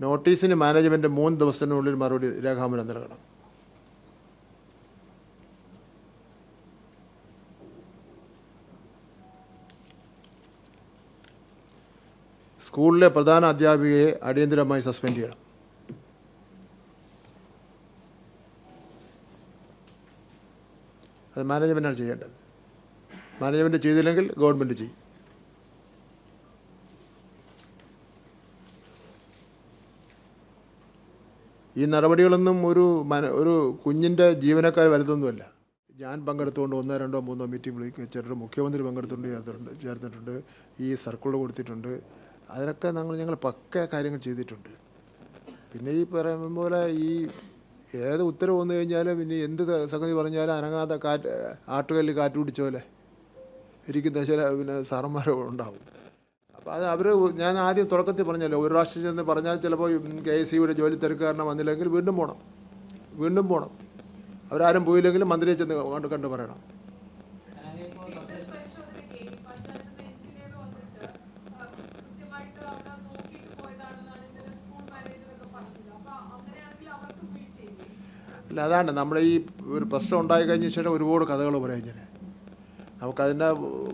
നോട്ടീസിന് മാനേജ്മെന്റ് മൂന്ന് ദിവസത്തിനുള്ളിൽ മറുപടി രേഖാമൂലം നൽകണം. സ്കൂളിലെ പ്രധാന അധ്യാപികയെ അടിയന്തിരമായി സസ്പെൻഡ് ചെയ്യണം. അത് മാനേജ്മെന്റാണ് ചെയ്യേണ്ടത്. മാനേജ്മെന്റ് ചെയ്തില്ലെങ്കിൽ ഗവൺമെന്റ് ചെയ്യും. ഈ നടപടികളൊന്നും ഒരു മന ഒരു കുഞ്ഞിന്റെ ജീവനക്കാർ വരുന്നൊന്നുമല്ല ഞാൻ പങ്കെടുത്തുകൊണ്ട് ഒന്നോ രണ്ടോ മൂന്നോ മീറ്റിംഗ് വിളിക്കുക വെച്ചിട്ടുണ്ട് മുഖ്യമന്ത്രി പങ്കെടുത്തുകൊണ്ട് ചേർത്തിട്ടുണ്ട് ചേർത്തിട്ടുണ്ട് ഈ സർക്കിൾ കൊടുത്തിട്ടുണ്ട്. അതിനൊക്കെ ഞങ്ങൾ ഞങ്ങൾ പക്ക കാര്യങ്ങൾ ചെയ്തിട്ടുണ്ട്. പിന്നെ ഈ പറയുന്ന പോലെ ഈ ഏത് ഉത്തരവ് വന്നു കഴിഞ്ഞാലും പിന്നെ എന്ത് സംഗതി പറഞ്ഞാലും അനങ്ങാത്ത കാറ്റ് ആട്ടുകല്ലിൽ കാറ്റ് പിടിച്ച പോലെ ഇരിക്കുന്ന ചില പിന്നെ സാറന്മാരോ ഉണ്ടാവും. അത് അവർ ഞാൻ ആദ്യം തുടക്കത്തിൽ പറഞ്ഞല്ലോ ഒരു പ്രാവശ്യം ചെന്ന് പറഞ്ഞാൽ ചിലപ്പോൾ കെ എസ് സിയുടെ ജോലി തിരക്കാരണം വന്നില്ലെങ്കിൽ വീണ്ടും പോകണം വീണ്ടും പോകണം അവരാരും പോയില്ലെങ്കിലും മന്ത്രിയെ ചെന്ന് കണ്ട് കണ്ട് പറയണം. അല്ല അതാണ് നമ്മുടെ ഈ ഒരു പ്രശ്നം ഉണ്ടായി കഴിഞ്ഞ ശേഷം ഒരുപാട് കഥകൾ പറയാം ഇങ്ങനെ. നമുക്കതിന്റെ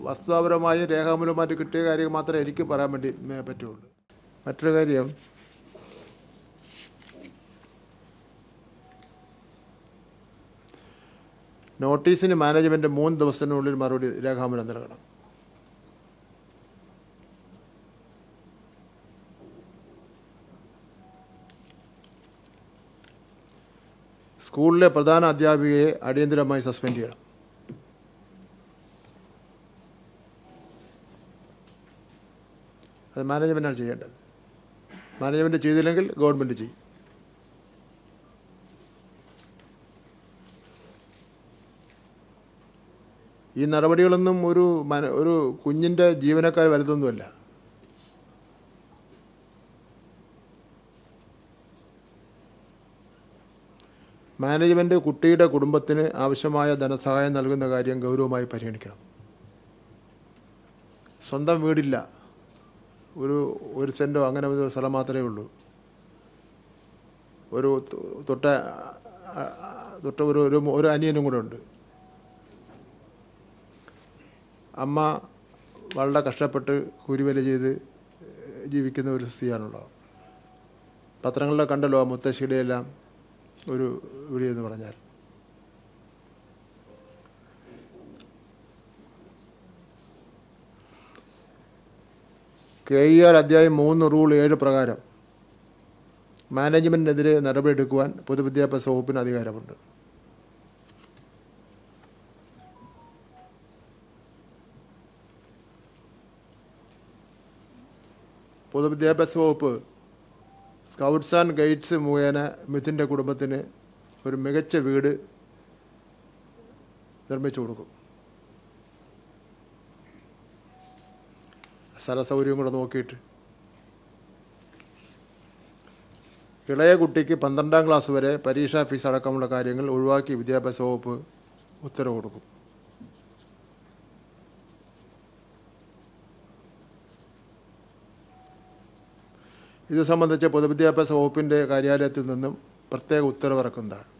വസ്തുതാപരമായ രേഖാമൂലമായിട്ട് കിട്ടിയ കാര്യം മാത്രമേ എനിക്ക് പറയാൻ വേണ്ടി പറ്റുള്ളൂ. മറ്റൊരു കാര്യം നോട്ടീസിന് മാനേജ്മെന്റ് മൂന്ന് ദിവസത്തിനുള്ളിൽ മറുപടി രേഖാമൂലം നൽകണം. സ്കൂളിലെ പ്രധാന അധ്യാപികയെ അടിയന്തിരമായി സസ്പെൻഡ് ചെയ്യണം. അത് മാനേജ്മെന്റാണ് ചെയ്യേണ്ടത്. മാനേജ്മെന്റ് ചെയ്തില്ലെങ്കിൽ ഗവൺമെന്റ് ചെയ്യും. ഈ നടപടികളൊന്നും ഒരു മന ഒരു കുഞ്ഞിന്റെ ജീവനക്കാർ വരുന്നൊന്നുമല്ല മാനേജ്മെന്റ് കുട്ടിയുടെ കുടുംബത്തിന് ആവശ്യമായ ധനസഹായം നൽകുന്ന കാര്യം ഗൗരവമായി പരിഗണിക്കണം. സ്വന്തം വീടില്ല. ഒരു ഒരു സെന്റോ അങ്ങനെ ഒരു സ്ഥലം മാത്രമേ ഉള്ളൂ. ഒരു തൊട്ട തൊട്ട ഒരു ഒരു ഒരു അനിയനും കൂടെ ഉണ്ട്. അമ്മ വളരെ കഷ്ടപ്പെട്ട് കൂലിവേല ചെയ്ത് ജീവിക്കുന്ന ഒരു സ്ത്രീയാണുള്ളത് പത്രങ്ങളിലൊക്കെ കണ്ടല്ലോ ആ മുത്തശ്ശിയുടെ എല്ലാം ഒരു വീഡിയോ എന്ന് പറഞ്ഞാൽ. കെ ഇ ആർ അധ്യായം മൂന്ന് റൂൾ ഏഴ് പ്രകാരം. മാനേജ്മെന്റിനെതിരെ നടപടിയെടുക്കുവാൻ പൊതുവിദ്യാഭ്യാസ വകുപ്പിന് അധികാരമുണ്ട്. പൊതുവിദ്യാഭ്യാസ വകുപ്പ് സ്കൗട്ട്സ് ആൻഡ് ഗൈഡ്സ് മുഖേന മിഥുന്റെ കുടുംബത്തിന് ഒരു മികച്ച വീട് നിർമ്മിച്ചു കൊടുക്കും. സ്ഥല സൗകര്യം കൂടെ നോക്കിയിട്ട്. ഇളയ കുട്ടിക്ക് പന്ത്രണ്ടാം ക്ലാസ് വരെ പരീക്ഷാ ഫീസ് അടക്കമുള്ള കാര്യങ്ങൾ ഒഴിവാക്കി വിദ്യാഭ്യാസ വകുപ്പ് ഉത്തരവ് കൊടുക്കും. ഇത് സംബന്ധിച്ച് പൊതുവിദ്യാഭ്യാസ വകുപ്പിന്റെ കാര്യാലയത്തിൽ നിന്നും പ്രത്യേക ഉത്തരവിറക്കുന്നതാണ്.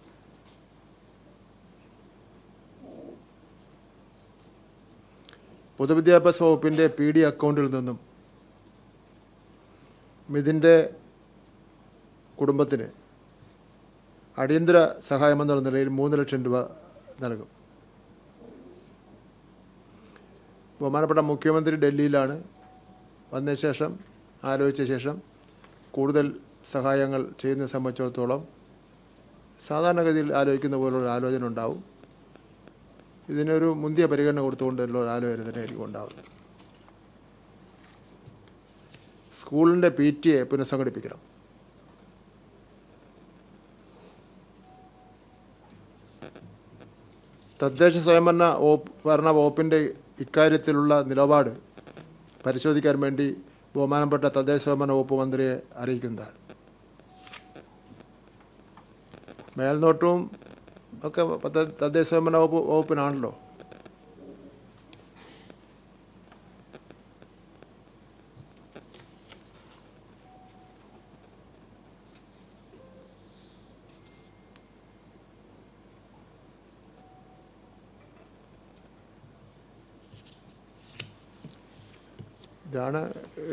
പൊതുവിദ്യാഭ്യാസ വകുപ്പിന്റെ പി ഡി അക്കൗണ്ടിൽ നിന്നും മിഥിന്റെ കുടുംബത്തിന് അടിയന്തര സഹായമെന്നുള്ള നിലയിൽ മൂന്ന് ലക്ഷം രൂപ നൽകും. ബഹുമാനപ്പെട്ട മുഖ്യമന്ത്രി ഡൽഹിയിലാണ്. വന്ന ശേഷം ആലോചിച്ച ശേഷം കൂടുതൽ സഹായങ്ങൾ ചെയ്യുന്നത് സംബന്ധിച്ചിടത്തോളം സാധാരണഗതിയിൽ ആലോചിക്കുന്ന പോലുള്ള ആലോചന ഉണ്ടാവും. ഇതിനൊരു മുന്തിയ പരിഗണന കൊടുത്തുകൊണ്ടുള്ള ഒരു ആലോചന തന്നെയായിരിക്കും ഉണ്ടാവുന്നത്. സ്കൂളിന്റെ പി ടി എ പുനഃസംഘടിപ്പിക്കണം. തദ്ദേശ സ്വയംഭരണ ഭരണ വകുപ്പിന്റെ ഇക്കാര്യത്തിലുള്ള നിലപാട് പരിശോധിക്കാൻ വേണ്ടി ബഹുമാനപ്പെട്ട തദ്ദേശ സ്വയംഭരണ വകുപ്പ് മന്ത്രിയെ അറിയിക്കുന്നതാണ്. മേൽനോട്ടവും ഒക്കെ തദ്ദേശ സ്വയംഭരണ വകുപ്പ് വകുപ്പിനാണല്ലോ. ഇതാണ്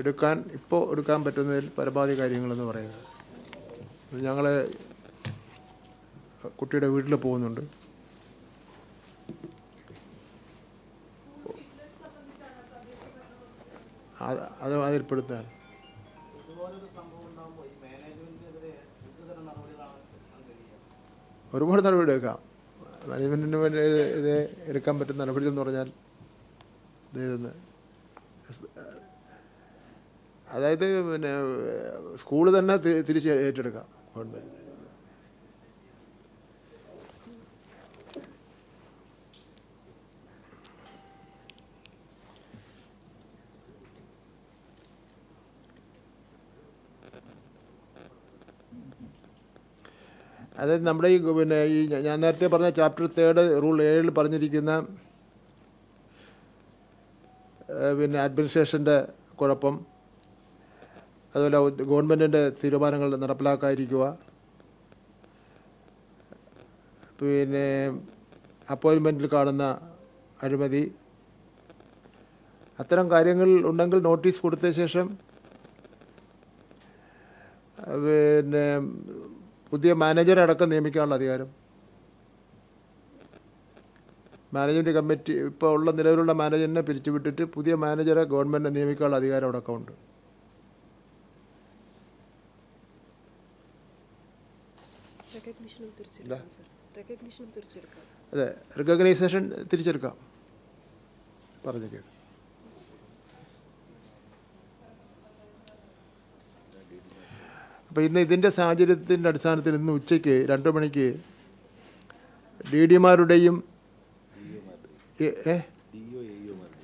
എടുക്കാൻ ഇപ്പോൾ എടുക്കാൻ പറ്റുന്നതിൽ പരമാവധി കാര്യങ്ങളെന്ന് പറയുന്നത്. ഞങ്ങൾ കുട്ടിയുടെ വീട്ടിൽ പോകുന്നുണ്ട്. അത് അത് അതിൽപ്പെടുത്താണ് ഇതുപോലൊരു സംഭവം ഉണ്ടാകുമ്പോൾ ഈ മാനേജ്മെന്റിനെതിരെ എന്തുതരം നടപടികളാണ് എടുക്കാൻ ഒരുപാട് നടപടി എടുക്കാം. മാനേജ്മെന്റിന് വേണ്ടി എടുക്കാൻ പറ്റുന്ന നടപടി എന്ന് പറഞ്ഞാൽ ഇത് ഇതൊന്ന്. അതായത് പിന്നെ സ്കൂൾ തന്നെ തിരിച്ച് ഏറ്റെടുക്കാം ഗവൺമെന്റ് അതായത് നമ്മുടെ ഈ പിന്നെ ഈ ഞാൻ നേരത്തെ പറഞ്ഞ ചാപ്റ്റർ തേർഡ് റൂൾ ഏഴിൽ പറഞ്ഞിരിക്കുന്ന പിന്നെ അഡ്മിനിസ്ട്രേഷന്റെ കുഴപ്പം അതുപോലെ ഗവൺമെന്റിന്റെ തീരുമാനങ്ങൾ നടപ്പിലാക്കാതിരിക്കുക പിന്നെ അപ്പോയിൻമെന്റിൽ കാണുന്ന അഴിമതി അത്തരം കാര്യങ്ങൾ ഉണ്ടെങ്കിൽ നോട്ടീസ് കൊടുത്ത ശേഷം പിന്നെ പുതിയ മാനേജറെ അടക്കം നിയമിക്കാനുള്ള അധികാരം. മാനേജ്മെന്റ് കമ്മിറ്റി ഇപ്പോൾ ഉള്ള നിലവിലുള്ള മാനേജറിനെ പിരിച്ചുവിട്ടിട്ട് പുതിയ മാനേജറെ ഗവൺമെന്റിനെ നിയമിക്കാനുള്ള അധികാരം അടക്കമുണ്ട് അതെ റിക്കഗ്നൈസേഷൻ തിരിച്ചെടുക്കാം. പറഞ്ഞു കേൾക്കാം അപ്പോൾ ഇന്ന് ഇതിന്റെ സാഹചര്യത്തിന്റെ അടിസ്ഥാനത്തിൽ ഇന്ന് ഉച്ചയ്ക്ക് രണ്ട് മണിക്ക് ഡി ഡിമാരുടെയും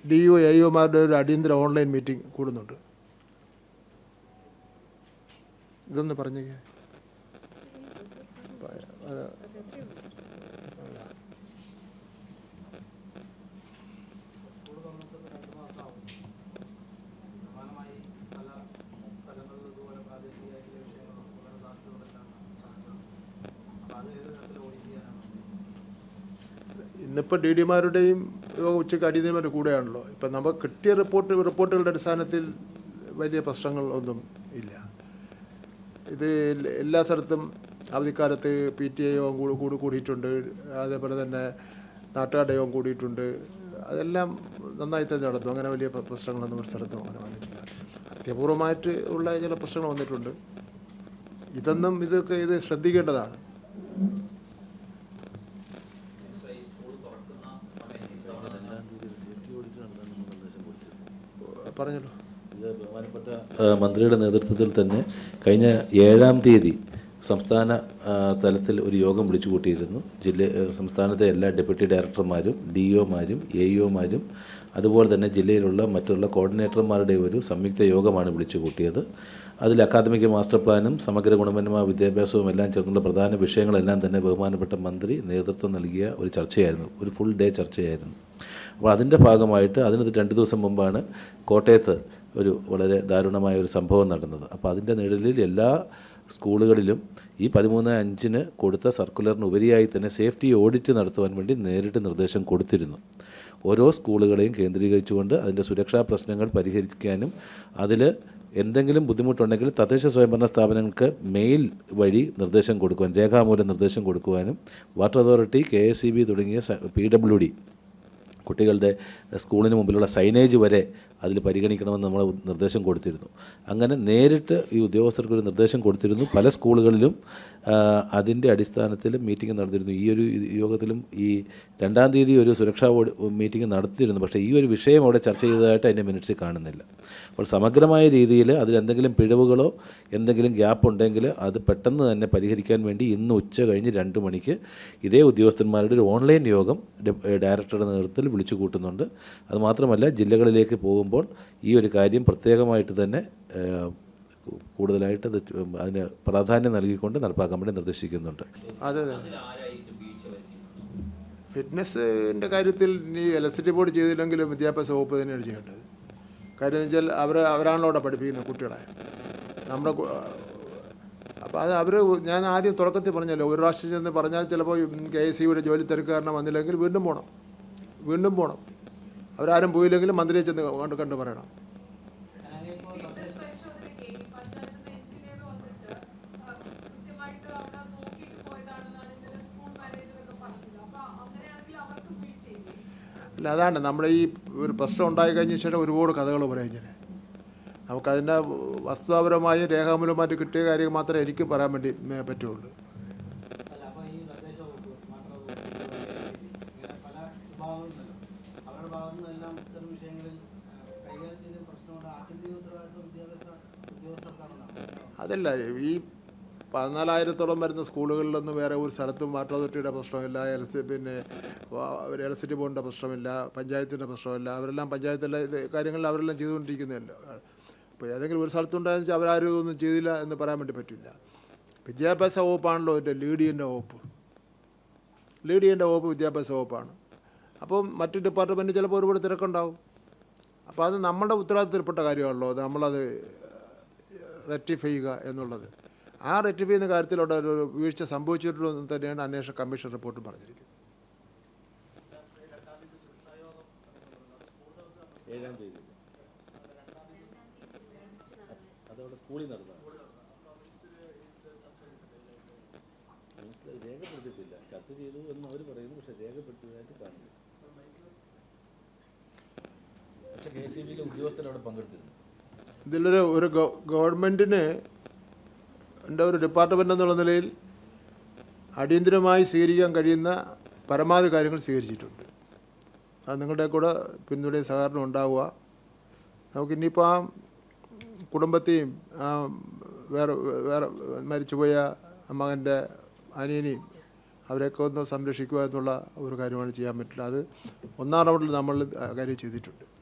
ഡി ഒ എ ഒമാരുടെ ഒരു അടിയന്തര ഓൺലൈൻ മീറ്റിംഗ് കൂടുന്നുണ്ട്. ഇതൊന്ന് പറഞ്ഞു കേ- അത് സ്കൂൾ തുറന്നിട്ട് രണ്ട് മാസമാവും സമാനമായി പല സ്ഥലങ്ങളിലും ഇതുപോലെ പ്രാദേശികമായിട്ടുള്ള വിഷയങ്ങളും വളരെ സാധ്യതകളെല്ലാം അപ്പോൾ അത് ഏത് തരത്തിൽ ഓഡിറ്റ് ചെയ്യാനാണ് ഉദ്ദേശിക്കുന്നത് ഇന്നിപ്പോൾ ഡി ഡിമാരുടെയും ഉച്ചയ്ക്ക് അടിയന്തരമായിട്ട് കൂടെയാണല്ലോ. ഇപ്പം നമ്മൾ കിട്ടിയ റിപ്പോർട്ട് റിപ്പോർട്ടുകളുടെ അടിസ്ഥാനത്തിൽ വലിയ പ്രശ്നങ്ങൾ ഒന്നും ഇല്ല. ഇത് എല്ലാ സ്ഥലത്തും അവധിക്കാലത്ത് പി ടി ഐ യോഗം കൂടി കൂടി കൂടിയിട്ടുണ്ട്. അതേപോലെ തന്നെ നാട്ടുകാരുടെ യോഗം കൂടിയിട്ടുണ്ട്. അതെല്ലാം നന്നായി തന്നെ നടന്നു. അങ്ങനെ വലിയ പ്രശ്നങ്ങളൊന്നും ഒരു സ്ഥലത്തും അങ്ങനെ വന്നിട്ടില്ല. അത്യപൂർവമായിട്ട് ഉള്ള ചില പ്രശ്നങ്ങൾ വന്നിട്ടുണ്ട്. ഇതൊന്നും ഇതൊക്കെ ഇത് ശ്രദ്ധിക്കേണ്ടതാണ് രണ്ടാം തീയതി ഒരു സേഫ്റ്റി ഓഡിറ്റ് നടത്താനുള്ള നിർദ്ദേശം കൊടുത്തിരുന്നു പറഞ്ഞല്ലോ. മന്ത്രിയുടെ നേതൃത്വത്തിൽ തന്നെ കഴിഞ്ഞ ഏഴാം തീയതി സംസ്ഥാന തലത്തിൽ ഒരു യോഗം വിളിച്ചു കൂട്ടിയിരുന്നു ജില്ല സംസ്ഥാനത്തെ എല്ലാ ഡെപ്യൂട്ടി ഡയറക്ടർമാരും ഡി ഒമാരും എ ഇഒമാരും അതുപോലെ തന്നെ ജില്ലയിലുള്ള മറ്റുള്ള കോർഡിനേറ്റർമാരുടെ ഒരു സംയുക്ത യോഗമാണ് വിളിച്ചു കൂട്ടിയത് അതിൽ അക്കാദമിക് മാസ്റ്റർ പ്ലാനും സമഗ്ര ഗുണമേന്മ വിദ്യാഭ്യാസവും എല്ലാം ചേർന്നുള്ള പ്രധാന വിഷയങ്ങളെല്ലാം തന്നെ ബഹുമാനപ്പെട്ട മന്ത്രി നേതൃത്വം നൽകിയ ഒരു ചർച്ചയായിരുന്നു. ഒരു ഫുൾ ഡേ ചർച്ചയായിരുന്നു. അപ്പോൾ അതിന്റെ ഭാഗമായിട്ട് അതിന് രണ്ട് ദിവസം മുമ്പാണ് കോട്ടയത്ത് ഒരു വളരെ ദാരുണമായ ഒരു സംഭവം നടന്നത്. അപ്പോൾ അതിന്റെ നിഴലിൽ എല്ലാ സ്കൂളുകളിലും ഈ പതിമൂന്ന് അഞ്ചിന് കൊടുത്ത സർക്കുലറിന് ഉപരിയായി തന്നെ സേഫ്റ്റി ഓഡിറ്റ് നടത്തുവാൻ വേണ്ടി നേരിട്ട് നിർദ്ദേശം കൊടുത്തിരുന്നു. ഓരോ സ്കൂളുകളെയും കേന്ദ്രീകരിച്ചുകൊണ്ട് അതിന്റെ സുരക്ഷാ പ്രശ്നങ്ങൾ പരിഹരിക്കാനും അതിൽ എന്തെങ്കിലും ബുദ്ധിമുട്ടുണ്ടെങ്കിൽ തദ്ദേശ സ്വയംഭരണ സ്ഥാപനങ്ങൾക്ക് മെയിൽ വഴി നിർദ്ദേശം കൊടുക്കുവാൻ രേഖാമൂലം നിർദ്ദേശം കൊടുക്കുവാനും വാട്ടർ അതോറിറ്റി കെ തുടങ്ങിയ പി ഡബ്ല്യു ഡി കുട്ടികളുടെ സ്കൂളിന് മുമ്പിലുള്ള സൈനേജ് വരെ അതിൽ പരിഗണിക്കണമെന്ന് നമ്മൾ നിർദ്ദേശം കൊടുത്തിരുന്നു. അങ്ങനെ നേരിട്ട് ഈ ഉദ്യോഗസ്ഥർക്കൊരു നിർദ്ദേശം കൊടുത്തിരുന്നു. പല സ്കൂളുകളിലും അതിന്റെ അടിസ്ഥാനത്തിൽ മീറ്റിംഗ് നടത്തിയിരുന്നു ഈ ഒരു യോഗത്തിലും ഈ രണ്ടാം തീയതി ഒരു സുരക്ഷാ മീറ്റിംഗ് നടത്തിയിരുന്നു. പക്ഷേ ഈ ഒരു വിഷയം അവിടെ ചർച്ച ചെയ്തതായിട്ട് അതിന്റെ മിനിറ്റ്സിൽ കാണുന്നില്ല. അപ്പോൾ സമഗ്രമായ രീതിയിൽ അതിലെന്തെങ്കിലും പിഴവുകളോ എന്തെങ്കിലും ഗ്യാപ്പ് ഉണ്ടെങ്കിൽ അത് പെട്ടെന്ന് തന്നെ പരിഹരിക്കാൻ വേണ്ടി ഇന്ന് ഉച്ച കഴിഞ്ഞ് രണ്ട് മണിക്ക് ഇതേ ഉദ്യോഗസ്ഥന്മാരുടെ ഒരു ഓൺലൈൻ യോഗം ഡയറക്ടറുടെ നേതൃത്വത്തിൽ വിളിച്ചു കൂട്ടുന്നുണ്ട്. അതുമാത്രമല്ല ജില്ലകളിലേക്ക് പോകുമ്പോൾ ഈ ഒരു കാര്യം പ്രത്യേകമായിട്ട് തന്നെ കൂടുതലായിട്ട് അത് അതിന് പ്രാധാന്യം നൽകിക്കൊണ്ട് നടപ്പാക്കാൻ വേണ്ടി നിർദ്ദേശിക്കുന്നുണ്ട്. അതെ ഫിറ്റ്നസ്സിന്റെ കാര്യത്തിൽ ഈ ഇലക്ട്രിസിറ്റി ബോർഡ് ചെയ്തില്ലെങ്കിലും വിദ്യാഭ്യാസ വകുപ്പ് തന്നെയാണ് ചെയ്യേണ്ടത്. കാര്യം എന്ന് വെച്ചാൽ അവർ അവരാണല്ലോ അവിടെ പഠിപ്പിക്കുന്നത് കുട്ടികളെ. നമ്മുടെ അപ്പോൾ അത് അവർ ഞാൻ ആദ്യം തുടക്കത്തിൽ പറഞ്ഞല്ലോ ഒരു പ്രാവശ്യം ചെന്ന് പറഞ്ഞാൽ ചിലപ്പോൾ കെ എസ് സിയുടെ ജോലി തിരക്ക് കാരണം വന്നില്ലെങ്കിൽ വീണ്ടും പോകണം വീണ്ടും പോകണം അവരാരും പോയില്ലെങ്കിൽ മന്ത്രിയെ ചെന്ന് കണ്ട് കണ്ട് പറയണം. അല്ല അതാണ് നമ്മുടെ ഈ ഒരു പ്രശ്നം ഉണ്ടായി കഴിഞ്ഞ ശേഷം ഒരുപാട് കഥകൾ പറയാം ഞാൻ നമുക്കതിന്റെ വസ്തുതാപരമായി രേഖാമൂലമായിട്ട് കിട്ടിയ കാര്യം മാത്രമേ എനിക്ക് പറയാൻ വേണ്ടി പറ്റുള്ളൂ. അതല്ല ഈ പതിനാലായിരത്തോളം വരുന്ന സ്കൂളുകളിലൊന്നും വേറെ ഒരു സ്ഥലത്തും വാട്ടർ അതോറിറ്റിയുടെ പ്രശ്നമില്ല. എൽ സി പിന്നെ ഇലക്ട്രിസിറ്റി ബോർഡിന്റെ പ്രശ്നമില്ല. പഞ്ചായത്തിന്റെ പ്രശ്നമില്ല. അവരെല്ലാം പഞ്ചായത്തിലെ കാര്യങ്ങളിൽ അവരെല്ലാം ചെയ്തുകൊണ്ടിരിക്കുന്നതല്ലോ ഇപ്പോൾ ഏതെങ്കിലും ഒരു സ്ഥലത്തുണ്ടായെന്ന് വെച്ചാൽ അവരാരും ഇതൊന്നും ചെയ്തില്ല എന്ന് പറയാൻ വേണ്ടി പറ്റില്ല. വിദ്യാഭ്യാസ വകുപ്പാണല്ലോ എന്റെ ലീഡിയന്റെ വകുപ്പ്. ലീഡിയന്റെ വകുപ്പ് വിദ്യാഭ്യാസ വകുപ്പാണ്. അപ്പോൾ മറ്റു ഡിപ്പാർട്ട്മെന്റ് ചിലപ്പോൾ ഒരുപാട് തിരക്കുണ്ടാവും. അപ്പോൾ അത് നമ്മുടെ ഉത്തരവാദിത്തത്തിൽപ്പെട്ട കാര്യമാണല്ലോ. നമ്മളത് റെക്ടിഫൈ ചെയ്യുക എന്നുള്ളത്. ആ റെക്ടിഫൈ ചെയ്യുന്ന കാര്യത്തിലുള്ള ഒരു വീഴ്ച സംഭവിച്ചിട്ടുണ്ടെന്ന് തന്നെയാണ് അന്വേഷണ കമ്മീഷൻ റിപ്പോർട്ട് പറഞ്ഞിരിക്കുന്നത്. ഏഴാം തീയതി. അതവിടെ സ്കൂളിൽ നടന്നതാണ് മനസ്സിലായി രേഖപ്പെടുത്തിയിട്ടില്ല. ചർച്ച ചെയ്തു എന്ന് അവർ പറയുന്നു പക്ഷെ രേഖപ്പെടുത്തിയതായിട്ട് കാണുന്നു പക്ഷെ കെ സി ബിയിലെ ഉദ്യോഗസ്ഥരവിടെ പങ്കെടുത്തിരുന്നു ഇതിലൊരു ഒരു ഗവ- ഗവൺമെന്റിന് എന്റെ ഒരു ഡിപ്പാർട്ട്മെന്റ് എന്നുള്ള നിലയിൽ അടിയന്തിരമായി സ്വീകരിക്കാൻ കഴിയുന്ന പരമാവധി കാര്യങ്ങൾ സ്വീകരിച്ചിട്ടുണ്ട്. അത് നിങ്ങളുടെ കൂടെ പിന്തുണയും സഹകരണം ഉണ്ടാവുക. നമുക്കിനിയിപ്പോൾ ആ കുടുംബത്തെയും ആ വേറെ വേറെ മരിച്ചുപോയ മകന്റെ അനിയനെയും അവരെയൊക്കെ ഒന്ന് സംരക്ഷിക്കുക എന്നുള്ള ഒരു കാര്യമാണ് ചെയ്യാൻ പറ്റില്ല. അത് ഒന്നാം റൗണ്ടിൽ നമ്മൾ കാര്യം ചെയ്തിട്ടുണ്ട്.